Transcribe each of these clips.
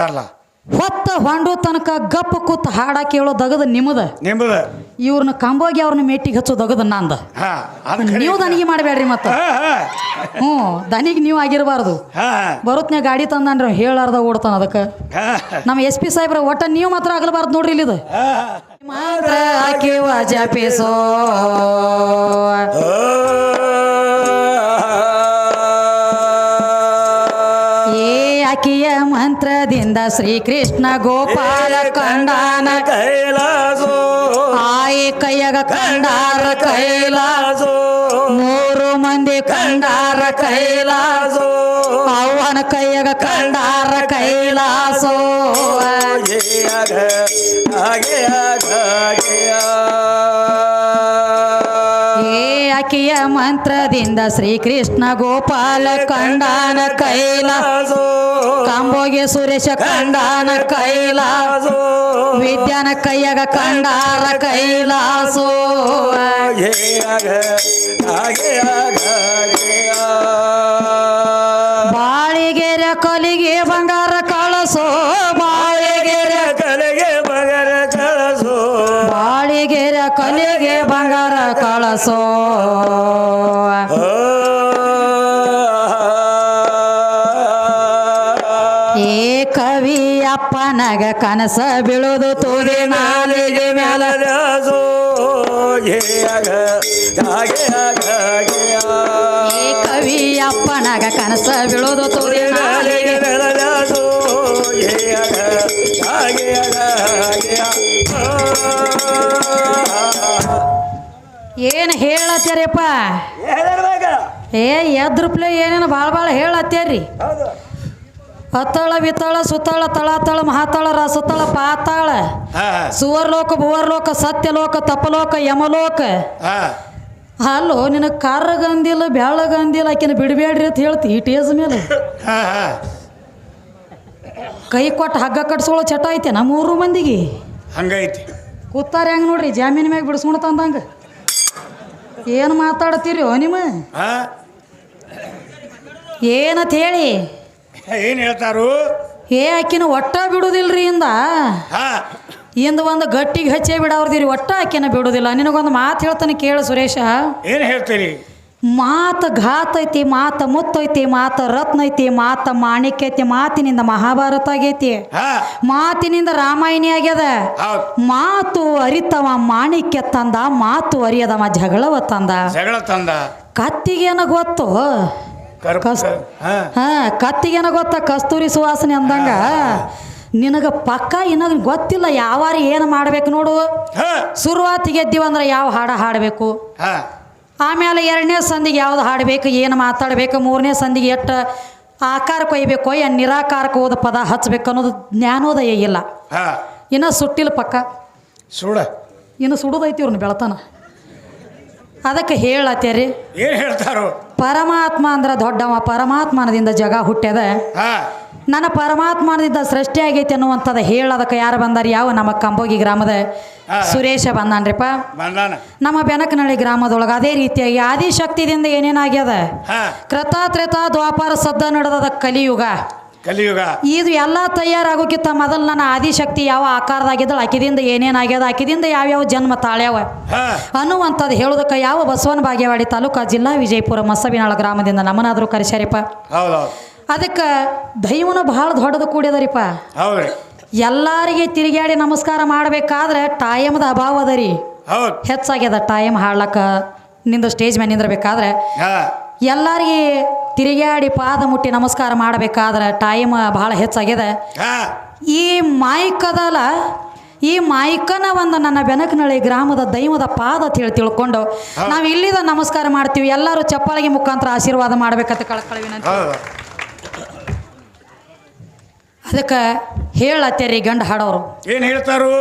ಹೇಳ್ತಾರಲ್ಲ ಹೊತ್ತ ಹೊಂಡು ತನಕ ಗಪ್ಪ ಕೂತ್ ಹಾಡ ಕೇಳೋ ದಗದ ನಿಮ್ಮದ ನಿಮ್ಮದ ಇವ್ರನ್ನ ಕಂಬೋಗಿ ಅವ್ರನ್ನ ಮೇಟಿಗೆ ಹಚ್ಚೋ ದಗದ ನಂದ. ಹಾ ಅದು ಖರೆ. ನೀವು ದನಿಗೆ ಮಾಡಬೇಡ್ರಿ ಮತ್ತ. ಹಾ ಹಾ. ಹ್ಞೂ ದನಿಗೆ ನೀವು ಆಗಿರಬಾರ್ದು. ಹಾ ಗಾಡಿ ತಂದಾನ್ರಿ ಹೇಳಾರ್ದ ಓಡ್ತಾನ ಅದಕ್ಕೆ. ಹಾ. ನಮ್ಮ ಎಸ್ ಪಿ ಸಾಹೇಬ್ರ ಒಟ್ಟ ನೀವು ಮಾತ್ರ ಆಗಲಬಾರ್ದು ನೋಡ್ರಿ ಇಲ್ಲಿದು. ಹಾ ಮಾತ್ರ ಹಾಕಿವ ಜಪಿಸೋ ಏ ಮಂತ್ರದಿಂದ ಶ್ರೀಕೃಷ್ಣ ಗೋಪಾಲ ಕಂಡಾನ. ಕೈಲಾಸೋ. ಆಯಿ ಕೈಯಾಗ ಕಂಡಾರ ಕೈಲಾಸೋ. ಮೂರು ಮಂದಿ ಕಂಡಾರ ಕೈಲಾಸೋ. ಅವನ ಕೈಯಗ ಕಂಡಾರ ಕೈಲಾಸೋ. ಏ ಆಕಿಯ ಮಂತ್ರದಿಂದ ಶ್ರೀಕೃಷ್ಣ ಗೋಪಾಲ ಕಂಡಾನ ಕೈಲಾಸ ಕಾಂಬೋಗೆ ಸುರೇಶ ಕಂಡಾನ ಕೈಲಾಸ ವಿದ್ಯಾನ ಕೈಯಾಗ ಕಂಡಾರ ಕೈಲಾಸೋ. ಬಾಳಿಗೆರೆ ಕೊಲಿಗೆ ಬಂಗಾರ ಕಳಸೋ ಬಾಳಿಗೆರೆ ಕಲೆಗೆ ಬಂಗಾರ ಕಳಸೋ. ಬಾಳಿಗೆರೆ ಕೊಲಿಗೆ ಬಂಗಾರ ಕಳಸೋ. ಕನಸ ಬೀಳೋದು ತೋರಿ ನಾಲಿಗೆ ಮ್ಯಾಲ. ಕವಿ ಅಪ್ಪನಾಗ ಕನಸ ಬೀಳೋದು ತೋರಿ ನಾಲಿಗೆ ಏನ್ ಹೇಳತ್ತೀರಪ್ಪ? ಏ ಎದ್ರಪ್ಲೆ ಏನೇನು ಭಾಳ ಭಾಳ ಹೇಳತ್ತೀರಿ? ಅತ್ತಳ ವಿತಳ ಸುತ್ತಳ ತಳ ಮಹಾತಳ ರಸತಳ ಪಾತಾಳ ಸುವರ್ಲೋಕ ಭುವರ್ಲೋಕ ಸತ್ಯಲೋಕ ತಪಲೋಕ ಯಮಲೋಕ. ಅಲ್ಲೋ ನಿನಗೆ ಕಾರ್ರಗಂದಿಲ್ಲ ಬ್ಯಾಳಗಂದಿಲ್ಲ ಆಕಿನ ಬಿಡಬೇಡ್ರಿ ಅಂತ ಹೇಳ್ತಿ ಈ ಟೇಸ್ ಮೇಲೆ. ಕೈ ಕೊಟ್ಟು ಹಗ್ಗ ಕಟ್ಸ್ಕೊಳ್ಳೋ ಚಟ ಐತೆ ನಮ್ಮ ಮೂರು ಮಂದಿಗೆ. ಹಂಗೈತಿ. ಕೂತಾರ ಹೆಂಗೆ ನೋಡ್ರಿ ಜಾಮೀನ್ ಮ್ಯಾಗ ಬಿಡಿಸ್ಕೊಂಡು ತಂದಂಗ. ಏನು ಮಾತಾಡ್ತೀರಿ ನಿಮ್ಮ? ಏನಂತ ಹೇಳಿ? ಏನ್ ಹೇಳ್ತಾರು? ಏ ಆಕಿನ ಒಟ್ಟ ಬಿಡುದಿಲ್ರಿ ಇಂದ. ಹಾ. ಇಂದ ಒಂದು ಗಟ್ಟಿಗೆ ಹಚ್ಚೇ ಬಿಡವ್ರದಿರಿ ಒಟ್ಟ ಆಕಿನ ಬಿಡುದಿಲ್ಲ. ನಿನಗೊಂದು ಮಾತು ಹೇಳ್ತಾನೆ ಕೇಳು ಸುರೇಶ. ಏನ್ ಹೇಳ್ತೀರಿ? ಮಾತು ಘಾತ ಐತಿ ಮಾತು ಮುತ್ತೈತಿ ಮಾತು ರತ್ನ ಐತಿ ಮಾತು ಮಾಣಿಕ್ಯ ಐತಿ ಮಾತಿನಿಂದ ಮಹಾಭಾರತ ಆಗೈತಿ. ಮಾತಿನಿಂದ ರಾಮಾಯಣಿ ಆಗ್ಯದ. ಮಾತು ಅರಿತವ ಮಾಣಿಕ್ಯ ತಂದ ಮಾತು ಅರಿಯದವ ಜಗಳವ ತಂದ. ಜಗಳ ತಂದ. ಕತ್ತಿಗೇನ ಗೊತ್ತು? ಕರ್ಪ ಕಸ್- ಹಾ. ಹಾ ಕತ್ತಿಗೇನ ಗೊತ್ತ? ಕಸ್ತೂರಿ ಸುವಾಸನೆ ಅಂದಂಗ ನಿನಗ ಪಕ್ಕ ಇನ್ನೊಂದು ಗೊತ್ತಿಲ್ಲ ಯಾವಾರ ಏನು ಮಾಡ್ಬೇಕು ನೋಡು. ಹಾ. ಶುರುವಾತಿಗೆ ಎದ್ದೀವಂದ್ರೆ ಯಾವ ಹಾಡ ಹಾಡಬೇಕು? ಹಾ. ಆಮೇಲೆ ಎರಡನೇ ಸಂದಿಗೆ ಯಾವ್ದು ಹಾಡಬೇಕು ಏನು ಮಾತಾಡಬೇಕು ಮೂರನೇ ಸಂದಿಗೆ ಎಷ್ಟು ಆಕಾರ ಕೊಯ್ಬೇಕು ಏನು ನಿರಾಕಾರ ಹೋದ ಪದ ಹಚ್ಬೇಕು ಅನ್ನೋದು ಜ್ಞಾನೋದಯ ಇಲ್ಲ. ಹಾ. ಇನ್ನು ಸುಟ್ಟಿಲ್ಲ ಪಕ್ಕ. ಸುಡ. ಇನ್ನು ಸುಡುದೈತಿ ಇವ್ರನ್ನ ಬೆಳತನ. ಅದಕ್ಕೆ ಹೇಳತ್ತೇರಿ? ಏನ್ ಹೇಳ್ತಾರೋ? ಪರಮಾತ್ಮ ಅಂದ್ರೆ ದೊಡ್ಡವ ಪರಮಾತ್ಮನದಿಂದ ಜಗ ಹುಟ್ಟ್ಯದ ಹಾ. ನನ್ನ ಪರಮಾತ್ಮನದಿಂದ ಸೃಷ್ಟಿ ಆಗೈತಿ ಅನ್ನುವಂಥದ್ದು ಹೇಳೋದಕ್ಕೆ ಯಾರು ಬಂದಾರ? ಯಾವ ನಮ್ಮ ಕಂಬೋಗಿ ಗ್ರಾಮದ. ಸುರೇಶ ಬಂದಾನ್ರಿಪ್ಪ. ಬಂದಾನ. ನಮ್ಮ ಬೆನಕನಹಳ್ಳಿ ಗ್ರಾಮದೊಳಗೆ ಅದೇ ರೀತಿಯಾಗಿ ಆದಿಶಕ್ತಿದಿಂದ ಏನೇನಾಗ್ಯದ? ಹಾ. ಕೃತ ತ್ರೇತ ದ್ವಾಪಾರ ಸದ್ದ ನಡೆದದ ಕಲಿಯುಗ. ಕಲಿಯುಗ. ಇದು ಎಲ್ಲ ತಯಾರಾಗೋಕ್ಕಿಂತ ಮೊದಲು ನನ್ನ ಆದಿಶಕ್ತಿ ಯಾವ ಆಕಾರದಾಗಿದ್ದಳು ಆಕಿದಿಂದ ಏನೇನಾಗ್ಯದ ಆಕಿದಿಂದ ಯಾವ್ಯಾವ ಜನ್ಮ ತಾಳ್ಯಾವ ಅನ್ನುವಂಥದ್ದು ಹೇಳೋದಕ್ಕೆ ಯಾವ ಬಸವನ ಬಾಗೇವಾಡಿ ತಾಲೂಕು ಜಿಲ್ಲಾ ವಿಜಯಪುರ ಮಸಬಿನಾಳ ಗ್ರಾಮದಿಂದ ನಮ್ಮನಾದರೂ ಕರೆಸ್ಯಾರಿಪ್ಪ. ಅದಕ್ಕೆ ದೈವನ ಬಹಳ ದೊಡ್ಡದು ಕೂಡಿದರಿಪ್ಪ ಎಲ್ಲರಿಗೆ ತಿರುಗಾಡಿ ನಮಸ್ಕಾರ ಮಾಡಬೇಕಾದ್ರೆ ಟೈಮ್ದ ಅಭಾವ ಅದರಿ ಹೆಚ್ಚಾಗ್ಯದ ಟೈಮ್ ಹಾಡ್ಲಕ್ಕ ನಿಂದು ಸ್ಟೇಜ್ ಮೇಲೆ ನಿಂದ್ರಬೇಕಾದ್ರೆ ಎಲ್ಲರಿಗೆ ತಿರುಗಾಡಿ ಪಾದ ಮುಟ್ಟಿ ನಮಸ್ಕಾರ ಮಾಡಬೇಕಾದ್ರೆ ಟೈಮ್ ಭಾಳ ಹೆಚ್ಚಾಗಿದೆ. ಈ ಮಾಯಕದಲ್ಲ ಈ ಮಾಯ್ಕನ ಒಂದು ನನ್ನ ಬೆನಕನಳ್ಳಿ ಗ್ರಾಮದ ದೈವದ ಪಾದ ತಿಳಿ ತಿಳ್ಕೊಂಡು ನಾವು ಇಲ್ಲಿದ ನಮಸ್ಕಾರ ಮಾಡ್ತೀವಿ. ಎಲ್ಲರೂ ಚಪ್ಪಾಳಿಗೆ ಮುಖಾಂತರ ಆಶೀರ್ವಾದ ಮಾಡ್ಬೇಕಂತ ಕಳ್ಕೊಳ್ಳಿ ಅದಕ್ಕೆ ಹೇಳತ್ತೆ ಅದಕ್ಕೆ ಹೇಳತ್ತೇರಿ ಗಂಡ ಹಾಡೋರು. ಏನು ಹೇಳ್ತಾರು?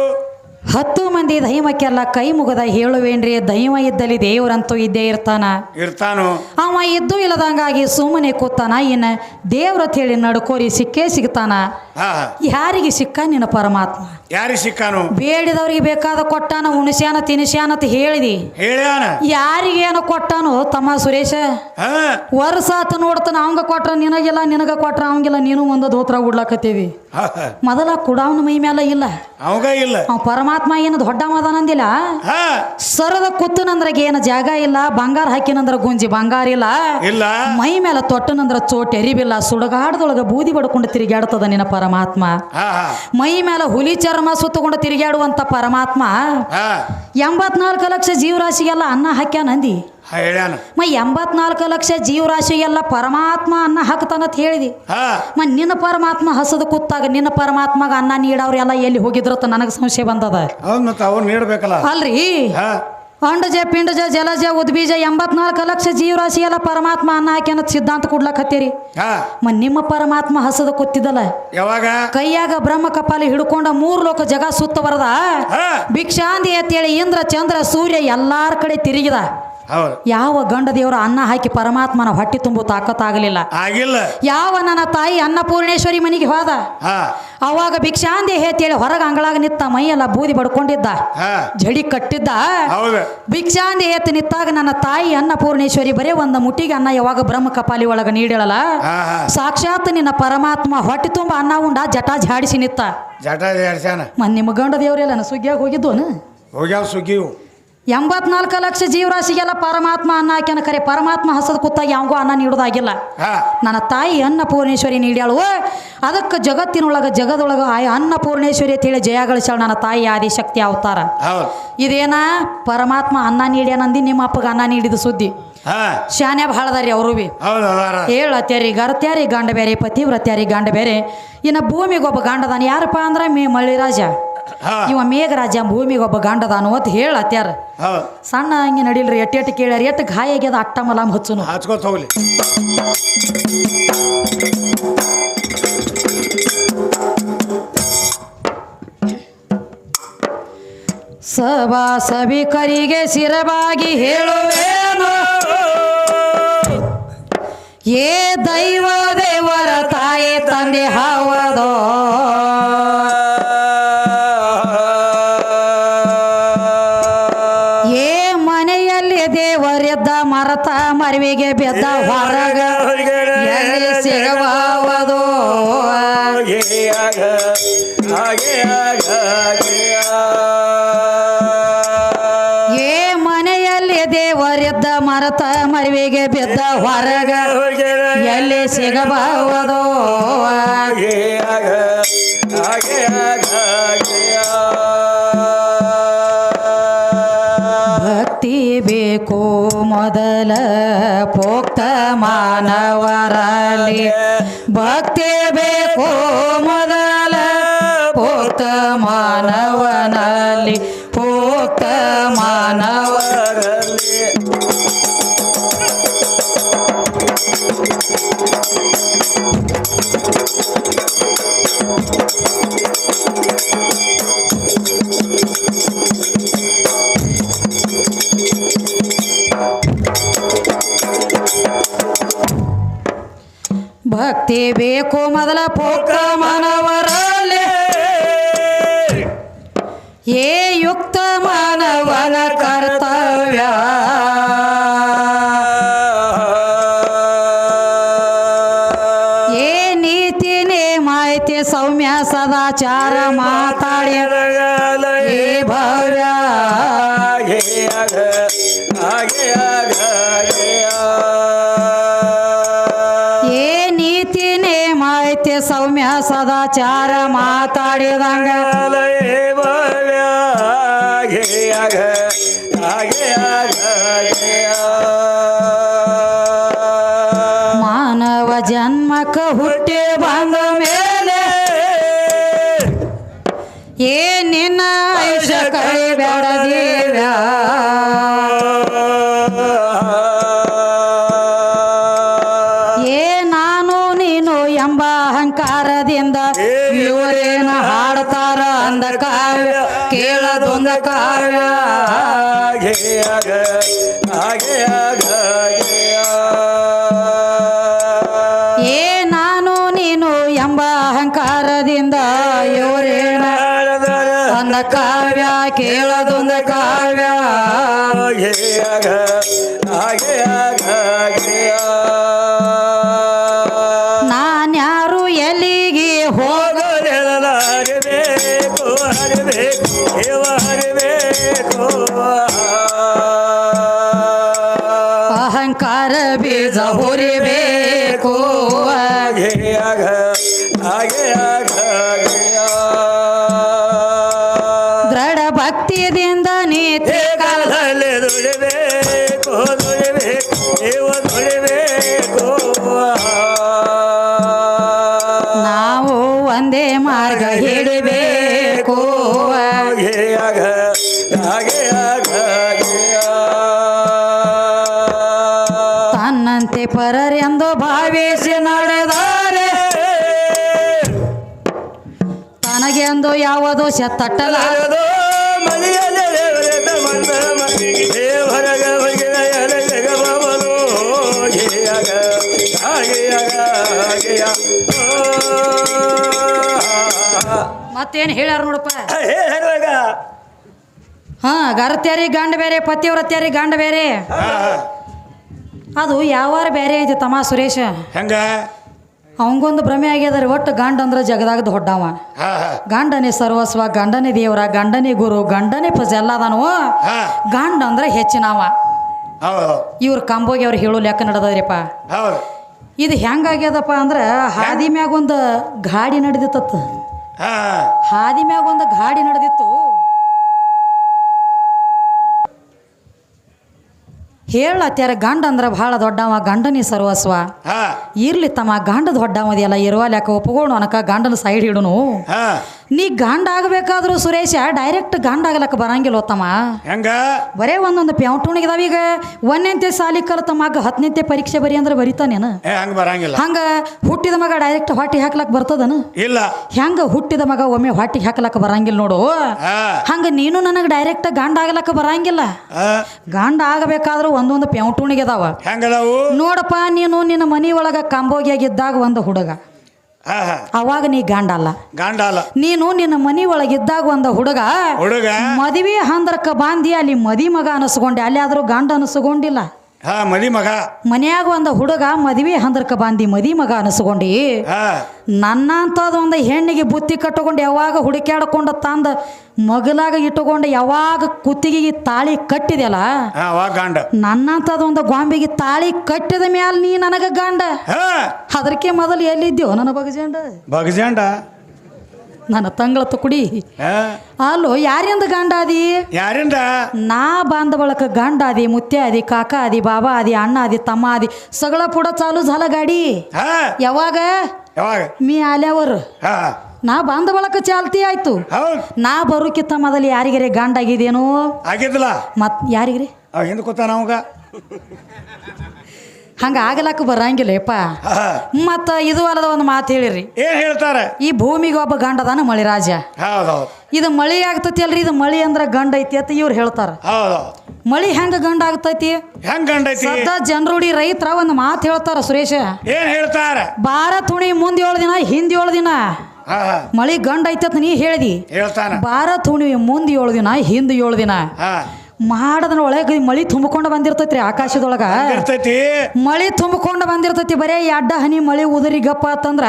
ಹತ್ತು ಮಂದಿ ದೈವಕ್ಕೆಲ್ಲ ಕೈ ಮುಗದ ಹೇಳುವೇನ್ರಿ ದೈವ ಇದ್ದಲ್ಲಿ ದೇವರಂತೂ ಇದ್ದೇ ಇರ್ತಾನ? ಇರ್ತಾನು. ಅವ ಇದ್ದು ಇಲ್ಲದಂಗಾಗಿ ಸುಮ್ಮನೆ ಕೂತಾನ ಇನ್ನ ದೇವ್ರ ಹೇಳಿ ನಡ್ಕೋರಿ ಸಿಕ್ಕೇ ಸಿಗ್ತಾನ? ಯಾರಿಗೆ ಸಿಕ್ಕ ನಿನ್ನ ಪರಮಾತ್ಮ? ಯಾರಿಗೆ ಸಿಕ್ಕಾನು? ಬೇಡಿದವ್ರಿಗೆ ಬೇಕಾದ ಕೊಟ್ಟಾನ ಉಣಸ್ಯಾನ ತಿನಿಸ್ಯಾನ ಅಂತ ಹೇಳಿದಿ. ಯಾರಿಗೇನು ಕೊಟ್ಟಾನು ತಮ್ಮ ಸುರೇಶ? ವರ್ಷ ಆತ ನೋಡ್ತಾನ ಅವಂಗ ಕೊಟ್ರ ನಿನಗಿಲ್ಲ ನಿನಗ ಕೊಟ್ರ ಅವಂಗಿಲ್ಲ ನೀನು ಒಂದು ದೋತ್ರ ಉಡ್ಲಾಕತ್ತೀವಿ. ಮೊದಲ ಕೂಡ ಮೊದಲ ಕುಡಾವನ ಮೈ ಮೇಲೆ ಇಲ್ಲ. ಅವಂಗ ಇಲ್ಲ. ಅವ ಪರಮಾತ್ಮ ಏನು ದೊಡ್ಡ ಮದನಂದಿಲ್ಲ ಹಾ. ಸರದ ಕುತ್ತನಂದ್ರಾಗ ಏನು ಜಾಗ ಇಲ್ಲ ಬಂಗಾರ ಹಾಕಿನಂದ್ರ ಗುಂಜಿ ಬಂಗಾರ ಇಲ್ಲ? ಇಲ್ಲ. ಮೈ ಮೇಲೆ ತೊಟ್ಟನಂದ್ರ ಚೋಟ್ ಎರಿಬಿಲ್ಲ ಸುಡಗಾಡದೊಳಗ ಬೂದಿ ಬಡ್ಕೊಂಡು ತಿರುಗಾಡ್ತದ ನಿನ್ನ ಪರಮಾತ್ಮ. ಮೈ ಮೇಲೆ ಹುಲಿ ಚರ್ಮ ಸುತ್ತಕೊಂಡು ತಿರುಗಾಡುವಂತ ಪರಮಾತ್ಮ. ಎಂಬತ್ನಾಲ್ಕು ಲಕ್ಷ ಜೀವರಾಶಿಗೆಲ್ಲ ಅನ್ನ ಹಾಕ್ಯಾನಂದಿ ಹೇಳ್ಯಾನ. ಮ ಎಂಬತ್ನಾಲ್ಕು ಲಕ್ಷ ಜೀವರಾಶಿಗೆಲ್ಲ ಪರಮಾತ್ಮ ಅನ್ನ ಹಾಕ್ತಾನಂತ ಹೇಳಿದಿ. ಮ ನಿನ್ನ ಪರಮಾತ್ಮ ಹಸದ ಕೂತಾಗ ನಿನ್ನ ಪರಮಾತ್ಮಗ ಅನ್ನ ನೀಡವ್ರೆಲ್ಲ ಎಲ್ಲಿ ಹೋಗಿದ್ರತ್ತ ನನಗೆ ಸಂಶಯ ಬಂದದ. ಅವ್ರು ನೀಡ್ಬೇಕಲ್ಲ. ಅಲ್ರಿ? ಅಂಡಜ ಪಿಂಡಜ ಜಲಜ ಉದ್ಬೀಜ ಎಂಬತ್ನಾಲ್ಕು ಲಕ್ಷ ಜೀವರಾಶಿ ಎಲ್ಲ ಪರಮಾತ್ಮ ಅನ್ನ ಹಾಕಿ ಅನ್ನೋದು ಸಿದ್ಧಾಂತ ಕೊಡ್ಲಕ್ ಹತ್ತೀರಿ. ಮ ನಿಮ್ಮ ಪರಮಾತ್ಮ ಹಸದ ಕೂತಿದ್ದಲ್ಲ. ಯಾವಾಗ? ಕೈಯಾಗ ಬ್ರಹ್ಮ ಕಪಾಲಿ ಹಿಡ್ಕೊಂಡ ಮೂರು ಲೋಕ ಜಗ ಸುತ್ತ ಬರದ? ಭಿಕ್ಷಾಂತಿ ಭಿಕ್ಷಾಂದಿ ಅಂತೇಳಿ ಇಂದ್ರ ಚಂದ್ರ ಸೂರ್ಯ ಎಲ್ಲಾರ ಕಡೆ ತಿರುಗಿದ. ಹೌದು. ಯಾವ ಗಂಡ ದೇವರ ಅನ್ನ ಹಾಕಿ ಪರಮಾತ್ಮನ ಹೊಟ್ಟೆ ತುಂಬು ತಾಕತ್ತಾಗಲಿಲ್ಲ. ಆಗಿಲ್ಲ. ಯಾವ ನನ್ನ ತಾಯಿ ಅನ್ನಪೂರ್ಣೇಶ್ವರಿ ಮನೆಗೆ ಹೋದ? ಅವಾಗ ಭಿಕ್ಷಾಂದಿ ಹೇಳಿ ಹೊರಗೆ ಅಂಗಳಾಗ ನಿತ್ತ ಮೈಯೆಲ್ಲ ಬೂದಿ ಬಡ್ಕೊಂಡಿದ್ದ. ಜಡಿ ಕಟ್ಟಿದ್ದ. ಭಿಕ್ಷಾಂದಿ ಹೇತಿ ನಿತ್ತಾಗ ನನ್ನ ತಾಯಿ ಅನ್ನಪೂರ್ಣೇಶ್ವರಿ ಬರೇ ಒಂದು ಮುಟ್ಟಿಗೆ ಅನ್ನ ಯಾವಾಗ ಬ್ರಹ್ಮ ಕಪಾಲಿ ಒಳಗ ಹಾ ಸಾಕ್ಷಾತ್ ನಿನ್ನ ಪರಮಾತ್ಮ ಹೊಟ್ಟೆ ತುಂಬ ಅನ್ನ ಉಂಡ ಜಟ ಜಾಡಿಸಿ ನಿತ್ತ. ಜಟ ಜಾಡ್ಸ್ಯಾನ ಮನ್ ನಿಮ್ಮ ಗಂಡ ದೇವರೆಲ್ಲ ಸುಗ್ಗಿಯಾಗ ಹೋಗಿದ್ದುನು? ಹೋಗ್ಯಾವ ಸುಗ್ಗಿವು. ಎಂಬತ್ನಾಲ್ಕು ಲಕ್ಷ ಜೀವರಾಶಿಗೆಲ್ಲ ಪರಮಾತ್ಮ ಅನ್ನ ಹಾಕ್ಯಾನ ಕರೆ. ಪರಮಾತ್ಮ ಹಸದ ಕೂತಾಗ ಯಾವಾಗೂ ಅನ್ನ ನೀಡೋದಾಗಿಲ್ಲ ನನ್ನ ತಾಯಿ ಅನ್ನಪೂರ್ಣೇಶ್ವರಿ ನೀಡ್ಯಾಳು. ಅದಕ್ಕೆ ಜಗತ್ತಿನೊಳಗೆ ಜಗದೊಳಗೆ ಆ ಅನ್ನಪೂರ್ಣೇಶ್ವರಿ ಅಂತೇಳಿ ಜಯ ಗಳಿಸ್ಯಾಳ ನನ್ನ ತಾಯಿ ಆದಿಶಕ್ತಿ ಅವತಾರ. ಹೌದು. ಇದೇನ? ಪರಮಾತ್ಮ ಅನ್ನ ನೀಡ್ಯಾನಂದಿ ನಿಮ್ಮ ಅಪ್ಪಗೆ ಅನ್ನ ನೀಡಿದ ಸುದ್ದಿ. ಶಾನೆ ಬಹಳದಾರಿ ಅವರು ಬಿ. ಹೇಳತ್ಯಾರಿ ಗರತ್ಯಾರಿ ಗಂಡ ಬೇರೆ ಪತಿವ್ರತ್ಯಾರಿ ಗಂಡ ಬೇರೆ. ಇನ್ನು ಭೂಮಿಗೊಬ್ಬ ಗಂಡದಾನ ಯಾರಪ್ಪ ಅಂದ್ರೆ ಮೇ ಮಳ್ಳಿರಾಜ. ಇವ ಮೇಘರಾಜ ಭೂಮಿಗೊಬ್ಬ ಗಂಡದಾನು ಅಂತ ಹೇಳತ್ಯಾರ ಹೌದು ಸಣ್ಣ ಹಂಗೆ ನಡಿಲ್ರಿ ಎಟ್ಟಿ ಎಟ್ಟು ಕೇಳ್ಯಾರ ಎಟ್ಟು ಗಾಯ ಆಗ್ಯದ ಅಟ್ಟ ಮಲಾಮ್ ಹಚ್ಚುನು. ಹಚ್ಕೋತ ಹೋಗ್ಲಿ. ಸಭಾ ಸಭಿಕರಿಗೆ ಸಿರವಾಗಿ ಹೇಳುವೇನು. ಏ ದೈವ ದೇವರ ತಾಯಿ ತಂದೆ ಹವದೋ. ಮರತ ಮರಿವಿಗೆ ಬಿದ್ದ ಹೊರಗ ಎಲ್ಲಿ ಸಿಗಬಾವದೋ? ಏ ಮನೆಯಲ್ಲಿ ದೇವರಿದ್ದ ಮರತ ಮರಿವಿಗೆ ಬಿದ್ದ ಹೊರಗ ಎಲ್ಲಿ ಸಿಗಬಾವದೋ? ಬೇಕು ಮೊದಲ ಪೋಕ್ತ ಮಾನವರಲ್ಲಿ. ಭಕ್ತಿ ಬೇಕು ಮೊದಲ ಪೋಕ ಮಾನವರಲ್ಲಿ. ಏ ಯುಕ್ತ ಮಾನವನ ಕರ್ತವ್ಯ. ಏ ನೀತಿ ಮಾಹಿತಿ ಸೌಮ್ಯ ಸದಾಚಾರ ಮಾತಾಡಿ ನೇಮಾಯ್ತಿ ಸೌಮ್ಯ ಸದಾಚಾರ ಮಾತಾಡಿದಂಗ. ಮಾನವ ಜನ್ಮಕ್ಕ ಹುಟ್ಟಿ ಬಂದ ಮೇಲೆ ಏ ನಿನ್ನ ಐಷ ಕೈ ದೇವ್ಯ. ಅಂದ ಕಾವ್ಯ ಕೇಳದೊಂದ ಕಾವ್ಯ. ಏ 别走我 ತನ್ನಂತೆ ಪರರೆಂದು ಭಾವಿಸಿ ನಡೆದಾರೆ. ತನಗೆಂದು ಯಾವುದು ತಟ್ಟಲ ನಾರದೋ ಮನೆಯಲ್ಲಿ ದೇವರಿಂದ ಮಂದರ ದೇವರಗ ಹೊರಗಿನ ಎಲೆ ಜಗಮವನು ಹಾಗೆಯಾಗ ಹಾಗೆಯಾಗ ಹಾಗೆಯ ಮತ್ತೇನು ಹೇಳ್ಯಾರ ನೋಡಪ್ಪ? ಹಾ, ಗರತ್ಯಾರಿ ಗಂಡ ಬೇರೆ ಪತಿವ್ರತ್ಯಾರಿ ಗಂಡ ಬೇರೆ ಅದು ಯಾವಾರ ಬೇರೆ ಐತಿ ತಮ್ಮ ಸುರೇಶ. ಹೆಂಗ? ಅವಂಗೊಂದು ಭ್ರಮೆ ಆಗ್ಯದ ರೀ ಒಟ್ಟು ಗಂಡ ಅಂದ್ರೆ ಜಗದಾಗ ಹೊಡ್ಡವ ಗಂಡನೇ ಸರ್ವಸ್ವ ಗಂಡನೇ ದೇವರ ಗಂಡನೇ ಗುರು ಗಂಡನೇ ಪಜ ಎಲ್ಲ ಅದಾನು ಹಾ ಗಂಡ ಅಂದ್ರೆ ಹೆಚ್ಚಿನವ ಇವ್ರು ಕಂಬೋಗಿ ಅವ್ರು ಹೇಳೋ ಲೆಕ್ಕ ನಡೆದದ್ರಿಪ್ಪ. ಹೌದು. ಇದು ಹೆಂಗಾಗ್ಯದಪ್ಪ ಅಂದ್ರೆ ಹಾದಿ ಮ್ಯಾಗ ಒಂದು ಗಾಡಿ ನಡೆದಿತ್ತ ಹಾದಿ ಮ್ಯಾಗ ಒಂದು ಗಾಡಿ ನಡೆದಿತ್ತು. ಹೇಳತ್ಯಾರ ಗಂಡ ಅಂದ್ರ ಭಾಳ ದೊಡ್ಡವ ಗಂಡನೇ ಸರ್ವಸ್ವ. ಇರ್ಲಿ ತಮ್ಮ ಗಂಡ ದೊಡ್ಡವದಿಯಲ್ಲ ಇರುವ ಯಾಕೆ ಒಪ್ಕೊಳ್ಳು ಅನಕ ಗಂಡನ ಸೈಡ್ ಹಿಡುನು. ನೀ ಗಂಡ ಆಗಬೇಕಾದ್ರೂ ಸುರೇಶ ಡೈರೆಕ್ಟ್ ಗಂಡ ಆಗ್ಲಕ್ಕ ಬರಂಗಿಲ್ಲ ತಮ್ಮ ಹೆಂಗ? ಬರೇ ಒಂದೊಂದು ಇದಾವ ಈಗ. ಒಂದೆಂತೆ ಸಾಲಿ ಕಲ್ತ ಮಗ ಹತ್ತನೆಂತೆ ಪರೀಕ್ಷೆ ಬರಿ ಅಂದ್ರೆ ಬರಿತಾನೇನು ಹಂಗ ಬರಂಗಿಲ್ಲ. ಹಂಗ ಹುಟ್ಟಿದ ಮಗ ಡೈರೆಕ್ಟ್ ಹೊಟ್ಟಿ ಹಾಕ್ಲಕ್ ಬರ್ತದನು ಇಲ್ಲ. ಹೆಂಗ ಹುಟ್ಟಿದ ಮಗ ಒಮ್ಮೆ ಹೊಟ್ಟಿ ಹಾಕ್ಲಕ್ಕ ಬರಂಗಿಲ್ಲ ನೋಡು. ಹಂಗ ನೀನು ನನಗೆ ಡೈರೆಕ್ಟ್ ಗಂಡ ಆಗ್ಲಕ್ಕ ಬರಂಗಿಲ್ಲ. ಗಾಂಡ ಆಗಬೇಕಾದ್ರೂ ಒಂದೊಂದು ಪ್ಯಾಂಟುಣಿಗಿದಾವ ಹೆಂಗದಾವು ನೋಡಪ್ಪ ನೀನು ನಿನ್ನ ಮನಿ ಒಳಗ ಕಂಬೋಗಿಯಾಗಿದ್ದಾಗ ಒಂದು ಹುಡುಗ. ಅವಾಗ ನೀ ಗಾಂಡಲ್ಲ ಅಲ್ಲ. ಗಂಡ ನೀನು ನಿನ್ನ ಮನಿ ಒಳಗಿದ್ದಾಗ ಒಂದ ಹುಡುಗ ಹುಡುಗ? ಮದುವೆ ಹಂದ್ರಕ್ಕ ಬಾಂದಿ ಅಲ್ಲಿ ಮದಿ ಮಗ ಅನಿಸ್ಕೊಂಡೆ ಅಲ್ಲಿ ಆದ್ರೂ ಗಂಡ ಅನಿಸ್ಕೊಂಡಿಲ್ಲ. ಹಾ ಮದಿ ಮಗ. ಮನ್ಯಾಗ ಒಂದು ಹುಡುಗ ಮದುವೆ ಹಂದ್ರಕ ಬಂದಿ ಮದಿ ಮಗ ಅನಿಸ್ಕೊಂಡಿ. ಹಾ. ನನ್ನ ಅಂಥದ್ದು ಒಂದು ಹೆಣ್ಣಿಗೆ ಬುತ್ತಿ ಕಟ್ಟಕೊಂಡು ಯಾವಾಗ ಹುಡುಕ್ಯಾಡ್ಕೊಂಡು ತಂದ ಮಗಲಾಗ ಇಟ್ಟುಕೊಂಡು ಯಾವಾಗ ಕುತ್ತಿಗೆಗೆ ತಾಳಿ ಕಟ್ಟಿದೆಯಲ್ಲ? ಹಾ ಗಂಡ. ನನ್ನಂಥದ್ದು ಒಂದು ಗೊಂಬೆಗೆ ತಾಳಿ ಕಟ್ಟಿದ ಮ್ಯಾಲ ನೀ ನನಗೆ ಗಂಡ. ಹಾ. ಅದಕ್ಕೆ ಮೊದಲು ಎಲ್ಲಿದ್ಯೋ ನನ್ನ ಬಗಜಂಡ? ಬಗಜಂಡ. ನನ್ನ ತಂಗಳ ಕುಡಿ. ಅಲ್ಲೋ ಯಾರಿಂದ ಗಂಡಾದಿ ಯಾರಿಂದ? ನಾ ಬಂದ ಬಳಕ ಗಂಡಾದಿ ಮುತ್ಯ ಆದಿ ಕಾಕ ಆದಿ ಬಾಬಾ ಆದಿ ಅಣ್ಣ ಆದಿ ತಮ್ಮ ಆದಿ ಸಗಳ ಪುಡ ಚಾಲು ಝಾಲ ಗಾಡಿ. ಯಾವಾಗ? ಮೀ ಆಲ್ಯಾವರು. ನಾ ಬಂದ ಬಳಕ ಚಾಲ್ತಿ ಆಯ್ತು. ನಾ ಬರೋಕಿತ್ತ ಮೊದಲು ಯಾರಿಗರೆ ಗಂಡ ಆಗಿದೇನು ಮತ್ ಯಾರಿಗ್ರಿ? ಹಿಂದೆ ಕೂತಾನ ಅವಾಗ. ಹಂಗ ಆಗಲಕ್ಕ ಬರಂಗಿಲ್ಲಪ್ಪ. ಯಪ್ಪ ಮತ್ತ ಇದು ಅಲ್ಲದ ಒಂದು ಮಾತು ಹೇಳಿರಿ. ಏನ್ ಹೇಳ್ತಾರೆ? ಈ ಭೂಮಿಗೆ ಒಬ್ಬ ಗಂಡ ಅದಾನ ಮಳಿರಾಜ. ರಾಜ ಇದು ಮಳಿ ಆಗ್ತತಿ ಅಲ್ರಿ ಇದು ಮಳಿ ಅಂದ್ರ ಗಂಡ ಐತಿ ಅಂತ ಇವ್ರು ಹೇಳ್ತಾರ. ಮಳಿ ಹೆಂಗ ಗಂಡ ಆಗ್ತೈತಿ? ಹೆಂಗ್ ಗಂಡೈತಿ ಸದಾ ಜನರುಡಿ ರೈತರ ಒಂದು ಮಾತು ಹೇಳ್ತಾರ ಸುರೇಶ. ಏನ್ ಹೇಳ್ತಾರ? ಬಾರ ತುಣಿ ಮುಂದೆ ಏಳು ದಿನ. ಹಿಂದ್ ಏಳು ದಿನ ಮಳಿ ಗಂಡ ಐತತ್ ನೀ ಹೇಳಿದಿ. ಬಾರ ತುಣಿ ಮುಂದೆ ಏಳು ದಿನ ಹಿಂದ್ ಏಳು ದಿನ ಮಾಡದನ ಒಳಗೆ ಮಳಿ ತುಂಬಿಕೊಂಡು ಬಂದಿರ್ತೈತ್ರಿ ಆಕಾಶದೊಳಗ. ಇರ್ತೈತಿ ಮಳಿ ತುಂಬಿಕೊಂಡು ಬಂದಿರ್ತೈತಿ ಬರೇ ಅಡ್ಡ ಹನಿ ಮಳಿ ಉದರಿ ಗಪ್ಪ ಅಂತಂದ್ರ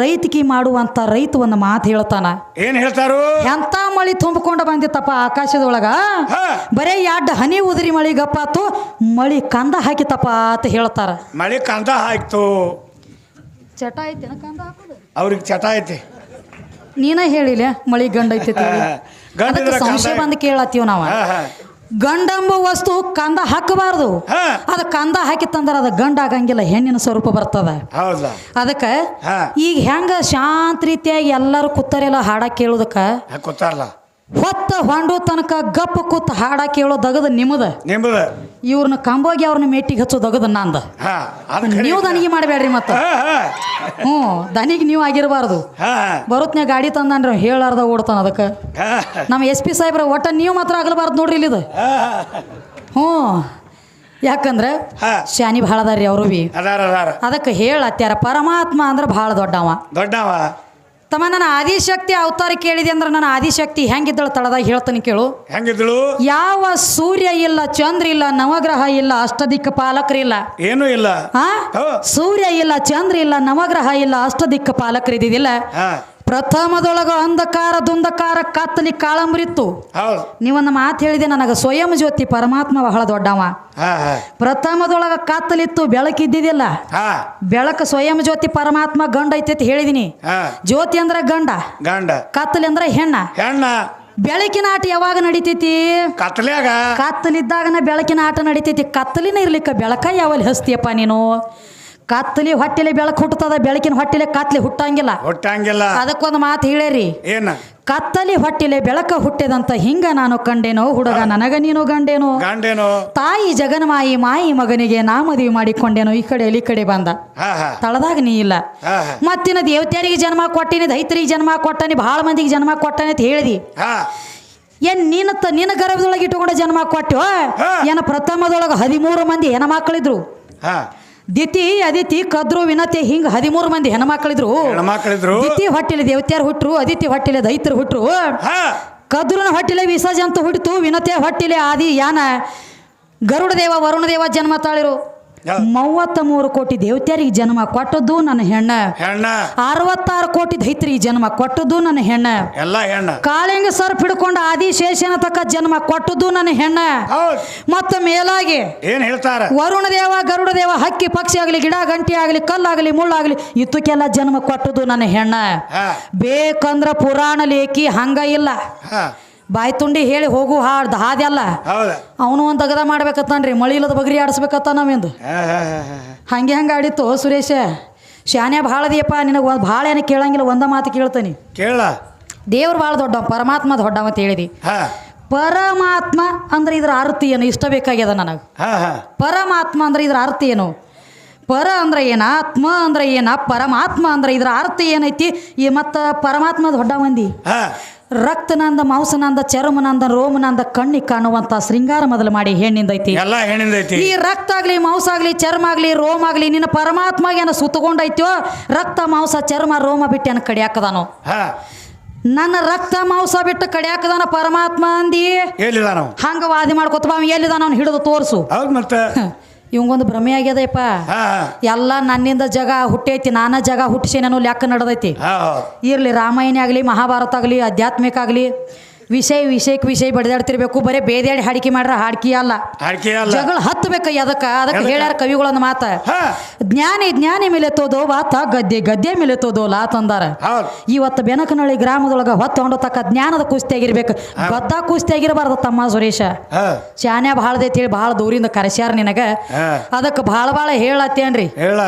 ರೈತಕಿ ಮಾಡುವಂತ ರೈತ ಒಂದು ಮಾತು ಹೇಳ್ತಾನ. ಏನ್ ಹೇಳ್ತಾರು? ಎಂತ ಮಳಿ ತುಂಬಿಕೊಂಡು ಬಂದಿತ್ತಪ್ಪ ಆಕಾಶದೊಳಗ? ಬರೇ ಅಡ್ಡ ಹನಿ ಉದರಿ ಮಳಿ ಗಪ್ಪಾತು ಮಳಿ ಕಂದ ಹಾಕಿತಪ್ಪ ಅಂತ ಹೇಳ್ತಾರ. ಮಳಿ ಕಂದ ಹಾಕ್ತು. ಚಟ ಐತಿ ಕಂದ ಹಾಕೋದು? ಅವ್ರಿಗೆ ಚಟ ಐತಿ. ನೀನ ಹೇಳಿಲ್ಲ ಮಳಿ ಗಂಡ ಐತಿ ಸಂಶಯ ಬಂದು ಕೇಳತ್ತೀವ್ ನಾವ. ಗಂಡಂಬ ವಸ್ತು ಕಂದ ಹಾಕಬಾರ್ದು. ಅದ ಕಂದ ಹಾಕಿತ್ತಂದ್ರ ಅದ ಗಂಡ ಆಗಂಗಿಲ್ಲ ಹೆಣ್ಣಿನ ಸ್ವರೂಪ ಬರ್ತದ. ಅದಕ್ಕ ಅದಕ್ಕೆ ಈಗ ಹೆಂಗ ಶಾಂತ ರೀತಿಯಾಗಿ ಎಲ್ಲರೂ ಕೂತಾರೆಲ್ಲ ಹಾಡ ಕೇಳುದಕ್ಕ? ಹೊತ್ತ ಹೊಂಡು ತನಕ ಗಪ್ಪ ಕೂತ್ ಹಾಡ ಕೇಳೋ ದಗದ ನಿಮ್ದ ನಿಮ್ಮದ. ಇವ್ರನ್ನ ಕಂಬೋಗಿ ಅವ್ರನ್ನ ಮೆಟ್ಟಿಗೆ ಹಚ್ಚೋ ದಗದ ನಂದ. ನೀವು ದನಿಗೆ ಮಾಡಬೇಡ್ರಿ ಮತ್ತ. ಹ್ಞೂ ದನಿಗೆ ನೀವು ಆಗಿರಬಾರ್ದು. ಬರುತ್ನ್ಯಾಗ ಗಾಡಿ ತಂದಾನ್ರಿ ಹೇಳಾರ್ದ ಓಡ್ತಾನ ಅದಕ್ಕೆ. ನಮ್ಮ ಎಸ್ ಪಿ ಸಾಹೇಬ್ರ ಒಟ್ಟ ನೀವು ಮಾತ್ರ ಆಗಲಬಾರ್ದು ನೋಡ್ರಿ ಇಲ್ಲಿದು. ಹ್ಞೂ. ಯಾಕಂದ್ರೆ ಶಾನಿ ಭಾಳ ಅದಾರ್ರಿ ಅವರು ಬಿ. ಅದಕ್ಕೆ ಹೇಳತ್ಯಾರ ಪರಮಾತ್ಮ ಅಂದ್ರೆ ಭಾಳ ದೊಡ್ಡವ. ದೊಡ್ಡವ. ತಮ್ಮ ನನ್ನ ಆದಿಶಕ್ತಿ ಅವತಾರ ಕೇಳಿದೆ ಅಂದ್ರೆ ನನ್ನ ಆದಿಶಕ್ತಿ ಹೆಂಗಿದ್ದಳು ತಳದಾಗ ಹೇಳ್ತಾನೆ ಕೇಳು. ಹೆಂಗಿದ್ದಳು? ಯಾವ ಸೂರ್ಯ ಇಲ್ಲ ಚಂದ್ರ ಇಲ್ಲ ನವಗ್ರಹ ಇಲ್ಲ ಅಷ್ಟದಿಕ್ಕ ಪಾಲಕರಿಲ್ಲ ಏನು ಇಲ್ಲ. ಸೂರ್ಯ ಇಲ್ಲ ಚಂದ್ರ ಇಲ್ಲ ನವಗ್ರಹ ಇಲ್ಲ ಅಷ್ಟದಿಕ್ಕ ಪಾಲಕರಿದ್ದಿಲ್ಲ ಪ್ರಥಮದೊಳಗ ಅಂಧಕಾರ ದುಂಧಕಾರ ಕತ್ತಲಿ ಕಾಳಂಬ್ರಿತ್ತು. ನೀವೊಂದು ಮಾತು ಹೇಳಿದೆ ನನಗೆ ಸ್ವಯಂ ಜ್ಯೋತಿ ಪರಮಾತ್ಮ ಬಹಳ ದೊಡ್ಡವ. ಪ್ರಥಮದೊಳಗ ಕತ್ತಲಿತ್ತು ಬೆಳಕಿದ್ದಿದಿಲ್ಲ ಬೆಳಕು ಸ್ವಯಂ ಜ್ಯೋತಿ ಪರಮಾತ್ಮ ಗಂಡ ಐತಿ ಹೇಳಿದಿನಿ. ಜ್ಯೋತಿ ಅಂದ್ರೆ ಗಂಡ. ಗಂಡ. ಕತ್ತಲಿ ಅಂದ್ರೆ ಹೆಣ್ಣ. ಹೆಣ್ಣ. ಬೆಳಕಿನ ಆಟ ಯಾವಾಗ ನಡಿತೈತಿ? ಕತ್ತಲಿಯಾಗ. ಕತ್ತಲಿದ್ದಾಗನ ಬೆಳಕಿನ ಆಟ ನಡಿತೈತಿ. ಕತ್ತಲಿನ ಇರ್ಲಿಕ್ಕ ಬೆಳಕ ಯಾವಲ್ಲಿ ಹಸ್ತಿಯಪ್ಪ ನೀನು? ಕತ್ತಲಿ ಹೊಟ್ಟೆಲಿ ಬೆಳಕು ಹುಟ್ಟತದ ಬೆಳಕಿನ ಹೊಟ್ಟೆಲೆ ಕತ್ತಲಿ ಹುಟ್ಟಂಗಿಲ್ಲ. ಹುಟ್ಟಂಗಿಲ್ಲ. ಅದಕ್ಕೊಂದು ಮಾತು ಹೇಳೇರಿ ಏನ? ಕತ್ತಲಿ ಹೊಟ್ಟಿಲೆ ಬೆಳಕ ಹುಟ್ಟಿದಂತ ಹಿಂಗ ನಾನು ಕಂಡೇನೋ ಹುಡುಗ ನನಗ ನೀನು ಗಂಡೇನೋ? ಗಂಡೇನೋ? ತಾಯಿ ಜಗನ್ಮಾಯಿ ಮಾಯಿ ಮಗನಿಗೆ ನಾ ಮದುವೆ ಮಾಡಿಕೊಂಡೇನೋ ಈ ಕಡೆ ಈ ಕಡೆ ಬಂದ. ತಳದಾಗ ನೀ ಇಲ್ಲ. ಮತ್ತಿನ ದೇವತೆಯರಿಗೆ ಜನ್ಮ ಕೊಟ್ಟಿನಿ ದೈತರಿಗೆ ಜನ್ಮ ಕೊಟ್ಟನಿ ಬಹಳ ಮಂದಿಗೆ ಜನ್ಮ ಕೊಟ್ಟನಿ ಅಂತ ಹೇಳಿದಿ. ಏನ್ ನಿನ್ನ ತ ನಿನ್ನ ಗರ್ಭದೊಳಗೆ ಇಟ್ಟುಕೊಂಡು ಜನ್ಮ ಕೊಟ್ಟು. ಏನ ಪ್ರಥಮದೊಳಗೆ ಹದಿಮೂರು ಮಂದಿ ಹೆಣ್ಮಕ್ಳಿದ್ರು. ಹಾ. ದಿತಿ ಅದಿತಿ ಕದ್ರು ವಿನತಿ ಹಿಂಗ ಹದಿಮೂರು ಮಂದಿ ಹೆಣ್ಮಕ್ಳಿದ್ರು. ಹೆಣ್ಮಕ್ಳಿದ್ರು. ದಿತಿ ಹೊಟ್ಟಿಲೆ ದೇವತ್ಯಾರು ಹುಟ್ರು ಅದಿತಿ ಹೊಟ್ಟಿಲೆ ದೈತ್ರು ಹುಟ್ರು. ಕದ್ರನ ಹೊಟ್ಟಿಲೆ ವಿಸರ್ಜಂತ ಹುಟ್ಟಿತು ವಿನತೆ ಹೊಟ್ಟಿಲೆ ಆದಿ ಯಾನ ಗರುಡ ದೇವ ವರುಣ ದೇವ ಜನ್ಮ ತಾಳಿರು. ಮೂವತ್ತ ಮೂರು ಕೋಟಿ ದೇವತ್ಯರಿಗೆ ಜನ್ಮ ಕೊಟ್ಟದ್ದು ನನ್ನ ಹೆಣ್ಣ. ಹೆಣ್ಣ. ಅರವತ್ತಾರು ಕೋಟಿ ದೈತ್ರಿ ಜನ್ಮ ಕೊಟ್ಟದ್ದು ನನ್ನ ಹೆಣ್ಣ. ಎಲ್ಲ ಹೆಣ್ಣ. ಕಾಳಿಂಗ ಸರ್ಪ್ ಹಿಡ್ಕೊಂಡು ಆದಿಶೇಷನ ತಕ್ಕ ಜನ್ಮ ಕೊಟ್ಟದ್ದು ನನ್ನ ಹೆಣ್ಣ. ಮತ್ತೆ ಮೇಲಾಗಿ ಏನ್ ಹೇಳ್ತಾರೆ? ವರುಣ ದೇವ ಗರುಡ ದೇವ ಹಕ್ಕಿ ಪಕ್ಷಿ ಆಗಲಿ ಗಿಡ ಗಂಟಿ ಆಗಲಿ ಕಲ್ಲಾಗಲಿ ಮುಳ್ಳಾಗಲಿ ಇತ್ತಕ್ಕೆಲ್ಲ ಜನ್ಮ ಕೊಟ್ಟದ್ದು ನನ್ನ ಹೆಣ್ಣ. ಬೇಕಂದ್ರ ಪುರಾಣ ಲೇಖಿ ಹಂಗ ಇಲ್ಲ. ಬಾಯಿ ತುಂಡಿ ಹೇಳಿ ಹೋಗು ಹಾಡ್ದು ಹಾದ್ಯಲ್ಲ? ಹೌದ. ಅವನು ಒಂದು ತಗದ ಮಾಡ್ಬೇಕತ್ತಾನ್ರಿ ಮಳಿ ಇಲ್ಲದ ಬಗ್ರಿ ಆಡಿಸ್ಬೇಕತ್ತ ನಾವಿಂದು ಹಂಗೆ ಹಂಗೆ ಆಡಿತ್ತು ಸುರೇಶ. ಶಾನ್ಯ ಭಾಳ ದೀಪ ನಿನಗೆ ಒಂದು ಭಾಳ ಏನು ಕೇಳಂಗಿಲ್ಲ ಒಂದ ಮಾತು ಕೇಳ್ತಾನೆ. ಕೇಳ. ದೇವ್ರು ಭಾಳ ದೊಡ್ಡವ ಪರಮಾತ್ಮ ದೊಡ್ಡವ ಅಂತ ಹೇಳಿದಿ. ಪರಮಾತ್ಮ ಅಂದ್ರೆ ಇದ್ರ ಅರ್ಥ ಏನು? ಇಷ್ಟ ಬೇಕಾಗ್ಯದ ನನಗೆ. ಪರಮಾತ್ಮ ಅಂದ್ರೆ ಇದ್ರ ಅರ್ಥ ಏನು? ಪರ ಅಂದ್ರೆ ಏನ ಆತ್ಮ ಅಂದ್ರೆ ಏನ ಪರಮಾತ್ಮ ಅಂದ್ರೆ ಇದ್ರ ಅರ್ಥ ಏನೈತಿ? ಈ ಮತ್ತು ಪರಮಾತ್ಮ ದೊಡ್ಡ ಮಂದಿ ರಕ್ತನಂದ ಮಾಂಸನಂದ ಚರ್ಮನಂದ ರೋಮನಂದ ಕಣ್ಣಿ ಕಾಣುವಂತ ಶೃಂಗಾರ ಮೊದಲು ಮಾಡಿ ಹೆಣ್ಣಿಂದೈತಿ. ಎಲ್ಲ ಹೆಣ್ಣಿಂದೈತಿ. ಈ ರಕ್ತ ಆಗ್ಲಿ ಮಾಂಸ ಆಗ್ಲಿ ಚರ್ಮ ಆಗ್ಲಿ ರೋಮ ಆಗ್ಲಿ ನಿನ್ನ ಪರಮಾತ್ಮ ಏನ ಸುತ್ತಕೊಂಡೈತ್ಯೋ ರಕ್ತ ಮಾಂಸ ಚರ್ಮ ರೋಮ ಬಿಟ್ಟು ಏನ ಕಡಿಯಾಕದಾನೋ ನನ್ನ ರಕ್ತ ಮಾಂಸ ಬಿಟ್ಟು ಕಡಿಯಾಕದಾನ ಪರಮಾತ್ಮ ಅಂದಿ? ಹಂಗ ವಾದಿ ಮಾಡ್ಕೊತ ಬಾ ಎಲ್ಲಿದಾನ ಎಲ್ಲಿದ ಅವ್ನು ಹಿಡಿದು ತೋರಿಸು. ಹೌದು ಮತ್ತ. ಇವಂಗೊಂದು ಭ್ರಮೆ ಆಗ್ಯದಪ್ಪ ಎಲ್ಲ ನನ್ನಿಂದ ಜಗ ಹುಟ್ಟೈತಿ ನಾನಾ ಜಗ ಹುಟ್ಟಿಸೇನೇನೋ ಲೆಕ್ಕ ನಡೆದೈತಿ. ಇರಲಿ ರಾಮಾಯಣ ಆಗಲಿ ಮಹಾಭಾರತ ಆಗಲಿ ಆಧ್ಯಾತ್ಮಿಕ ಆಗಲಿ ವಿಷಯ ವಿಷಯಕ್ಕೆ ವಿಷಯ ಬಡಿದಾಡ್ತಿರ್ಬೇಕು. ಬರೀ ಬೇದಾಡಿ ಹಾಡಿಕೆ ಮಾಡ್ರ ಹಾಡಿಕೆ ಅಲ್ಲ. ಜಗಳ ಹತ್ತಬೇಕು ಅದಕ್ಕ. ಅದಕ್ಕೆ? ಹೇಳ್ಯಾರ ಕವಿಗಳೊಂದು ಮಾತ. ಜ್ಞಾನಿ ಜ್ಞಾನಿ ಮೇಲೆ ತೋದೋ ವಾತ ಗದ್ದೆ ಗದ್ದೆ ಮೇಲೆ ತೋದೋ ಲಾ ತಂದಾರ ಇವತ್ತು ಬೆನಕನಹಳ್ಳಿ ಗ್ರಾಮದೊಳಗೆ ಹೊತ್ತು ಹೊಂಡತಕ್ಕ ಜ್ಞಾನದ ಕುಸ್ತಿ ಆಗಿರ್ಬೇಕು. ಗದ್ದ ಕುಸ್ತಿ ಆಗಿರಬಾರ್ದು ತಮ್ಮ ಸುರೇಶ. ಶಾನ್ಯ ಭಾಳದೈತಿ ಹೇಳಿ ಭಾಳ ದೂರಿಂದ ಕರೆಸ್ಯಾರ ನಿನಗ. ಅದಕ್ಕೆ ಭಾಳ ಭಾಳ ಹೇಳತ್ತೇನ್ರಿ. ಹೇಳ.